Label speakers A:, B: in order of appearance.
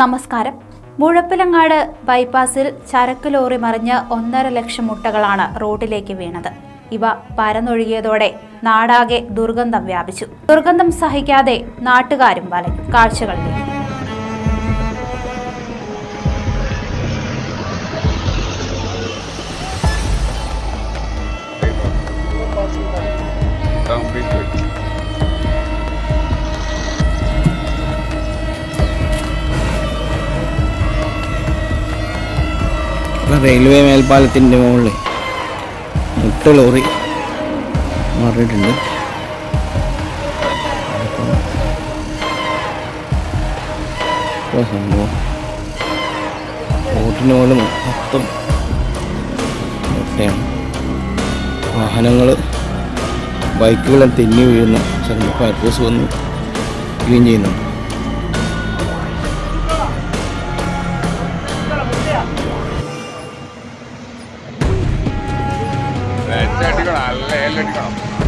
A: നമസ്കാരം. മുഴപ്പിലങ്ങാട് ബൈപ്പാസിൽ ചരക്ക് ലോറി മറിഞ്ഞ് ഒന്നര ലക്ഷം മുട്ടകളാണ് റോഡിലേക്ക് വീണത്. ഇവ പരന്നൊഴുകിയതോടെ നാടാകെ ദുർഗന്ധം വ്യാപിച്ചു. ദുർഗന്ധം സഹിക്കാതെ നാട്ടുകാരും വലഞ്ഞു. കാഴ്ചകളിലേക്ക്
B: റെയിൽവേ മേൽപ്പാലത്തിന്റെ മുകളിൽ മുട്ട ലോറി മാറിയിട്ടുണ്ട്. സംഭവം. റോട്ടിന് മുകളിൽ മൊത്തം മുട്ടയാണ്. വാഹനങ്ങൾ ബൈക്കുകളും തെന്നി വീഴുന്ന സ്ഥലം പാറ്റേഴ്സ് വന്ന് ക്ലീൻ ചെയ്യുന്നുണ്ട്.
C: let it out.